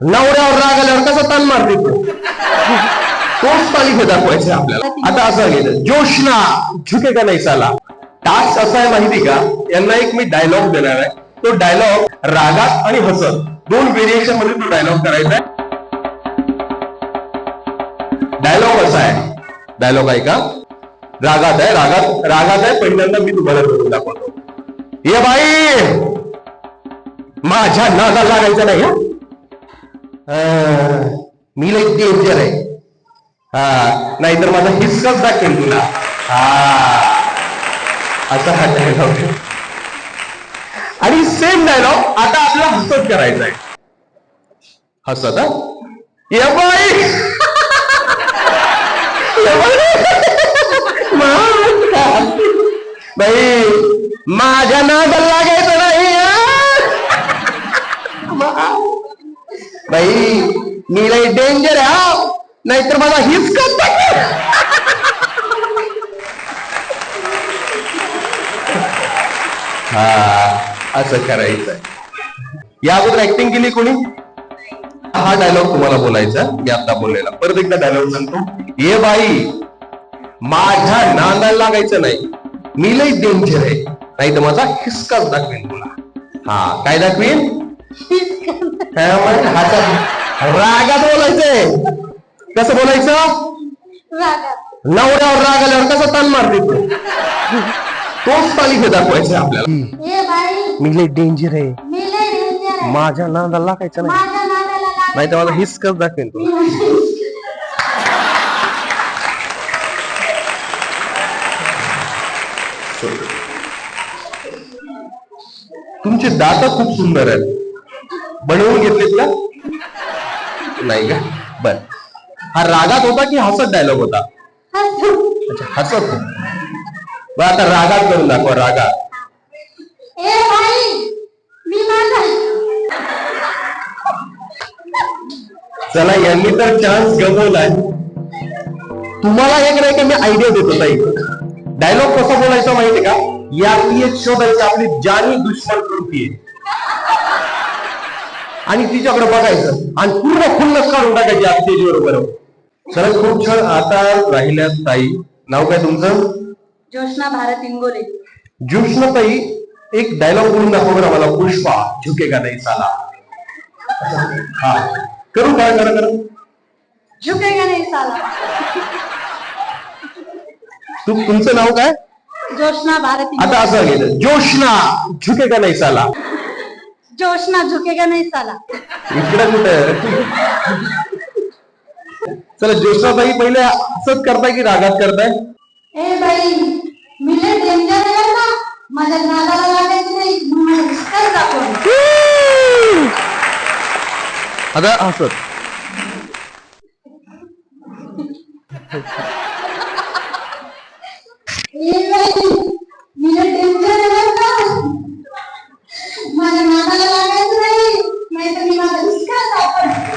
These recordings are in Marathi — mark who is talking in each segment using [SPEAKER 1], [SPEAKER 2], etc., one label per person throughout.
[SPEAKER 1] नवऱ्यावर राग आल्यावर कसा ताण मारते तोच तालिका दाखवायचे आपल्याला. आता असं गेलं. जोशना झुके का नाही चाला टास्क असा आहे माहिती का? यांना एक मी डायलॉग देणार आहे. तो डायलॉग रागात आणि हसत. दोन व्हेरिएशनमध्ये तो डायलॉग करायचा आहे. डायलॉग असा आहे. डायलॉग ऐका रागात आहे रागात रागात आहे. पहिल्यांदा मी तुम्हाला करून दाखवतो. ये बाई! माझ्या नादा लागायचं नाही हं? मी इतकी डेंजर आहे. हा. नाहीतर माझा हिस्साच दाखेल तुला. हा. असा हा डायलॉग आणि सेम डायलॉग आता आपल्याला हसत करायचा आहे. हसत हा? ये बाई! बाई. बाई माझ्या नादाला लागायचं नाही हं? बाई मी लय डेंजर आहे हा. नाहीतर मला हिसकाच दाखवेल. हा असं करायचं या अगोदर ऍक्टिंग केली कोणी? हा डायलॉग तुम्हाला बोलायचा मी आता बोललेला. परत एकदा डायलॉग सांगतो. ये बाई माझ्या नांदाला लागायचं नाही. मी लय डेंजर आहे. नाही तर माझा हिसकाच दाखवेन तुला. हा काय दाखवेन? रागात बोलायचंय. कसं बोलायचं? नवऱ्यावर राग आल्यावर कसा ताण मारते तू? तोच तालिका दाखवायचे आपल्याला.
[SPEAKER 2] ए बाई
[SPEAKER 1] मी लई डेंजर आहे.
[SPEAKER 2] मी लय डेंजर आहे.
[SPEAKER 1] माझ्या नादाला लागायचं नाही. नाही तर माझा हिसकच दाखवेन तू. तुमचे दात खूप सुंदर आहेत. बनवून घेतलेत का नाही का? बर. हा रागात होता की हसत डायलॉग होता? अच्छा हसत होता. बरं आता रागात करून दाखवा रागात. चला यांनी तर चान्स गमवलाय तुम्हाला एक नाही का मी आयडिया देतो ताई. डायलॉग कसा बोलायचा माहितीये का? यातली एक शोधायची आपली जानी दुश्मन कोणती आहे? आणि तिच्याकडे बघायचं. आणि पूर्ण खुन्नस काढून टाकायची आज स्टेजवर बरोबर चला खूप छान आता राहिल्यात ताई. नाव काय तुमचं?
[SPEAKER 2] जोशना भारत इंगोले
[SPEAKER 1] ज्योष्ण ताई एक डायलॉग बोलून दाखव बरं मला पुष्पा झुके का नाही साला हा. करू काय करा करा.
[SPEAKER 2] झुकेगा नहीं साला
[SPEAKER 1] तू तुमचं नाव काय?
[SPEAKER 2] जोशना भारत
[SPEAKER 1] आता असं गेलं जोशना झुके का नाही साला
[SPEAKER 2] जोशना झुकेगा नहीं साला.
[SPEAKER 1] इकडं कुठं चला जोशना ताई पहिले असंच करताय की रागात करताय?
[SPEAKER 2] ए बाई मी लय डेंजर आहे ना माझ्या नादाला लागायचं नाही म्हणून हिसकाच दाखवलं
[SPEAKER 1] आता असत
[SPEAKER 2] ए बाई मी लय डेंजर आहे ना माझ्या नादाला लागायचं नाही नाहीतर मी माझा हिसकाच दाखवलं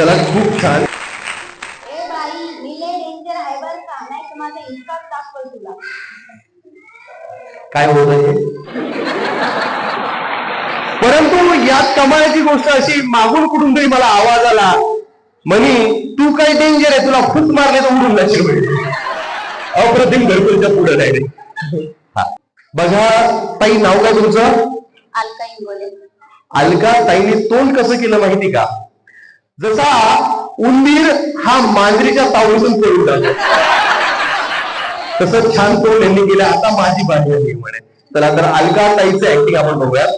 [SPEAKER 1] चला खूप छान.
[SPEAKER 2] ए बाई मी लय डेंजर आहे बरं का? नाही तर माझा हिसकाच दाखवल तुला.
[SPEAKER 1] काय होत आहे परंतु यात कमालाची गोष्ट अशी मागून कुठून तरी मला आवाज आला. म्हणी तू काय डेंजर आहे तुला खूप मारले तर उडून जाशील. अप्रतिम घरकुलच्या पुढे हा. बघा ताई नाव काय तुमचं?
[SPEAKER 2] अलका इंगोले.
[SPEAKER 1] अलका ताईने तोंड कसं केलं माहिती का? जसा उंदीर हा मांजरीच्या तावडीतून पळून जातो. तसं छान तोंड यांनी केलं. आता माझी बाजी आली म्हणे. चला तर अलका ताईचं ऍक्टिंग आपण बघूयात.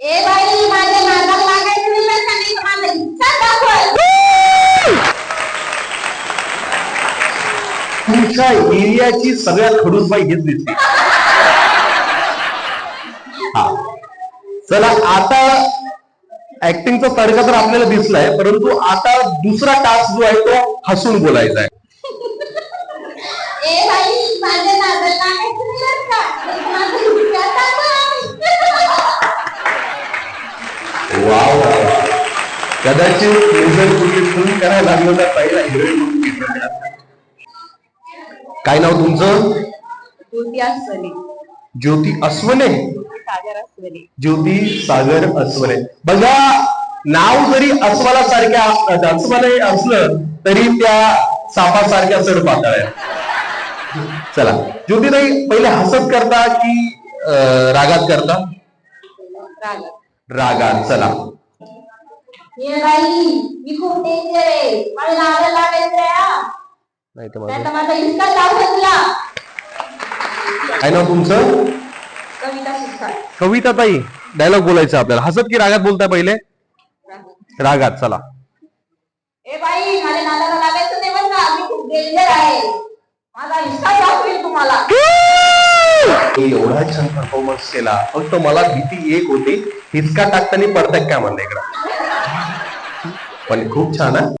[SPEAKER 2] ए बाई माझ्या नादाला लागायचं नाही बरं का? नाही तर माझा हिस्साच दाखवल.
[SPEAKER 1] तुमच्या एरियाची सगळ्यात खडूस बाई घेत दिसते. हा. चला आता ऍक्टिंगचा तडका तर आपल्याला दिसलाय परंतु आता दुसरा टास्क जो आहे तो हसून बोलायचा आहे. वा वा. कदाचित कुठे फोन करायला पहिला हिरोईन म्हणून घेतलं जातं. काय नाव तुमचं?
[SPEAKER 2] ज्योती
[SPEAKER 1] ज्योती अस्वने
[SPEAKER 3] सागर अस्वले?
[SPEAKER 1] ज्योती सागर अस्वले. बघा नाव जरी अस्वला सारख्या अस्वले असलं तरी त्या सापासारख्या सड पातळ आहे चला. ज्योतिताई पहिले हसत करता की रागात करता?
[SPEAKER 3] रागत.
[SPEAKER 1] चला.
[SPEAKER 2] ये बाई मी खूप डेंजर आहे. नाही
[SPEAKER 1] तर माझं तुमचं?
[SPEAKER 3] कविता
[SPEAKER 1] ताई डायलॉग बोलायचं आपल्याला. हसत की रागात बोलताय पहिले? रागात चला.
[SPEAKER 2] ए बाई माझ्या नावाला लागायचं नाही बरं का? मी खूप डेंजर आहे. माझा दाखवेल तुम्हाला.
[SPEAKER 1] एवढा छान परफॉर्मन्स केला. फक्त मला भीती एक होती हिसका टाकताना पडताय काय म्हणलं इकडं? पण खूप छान आहे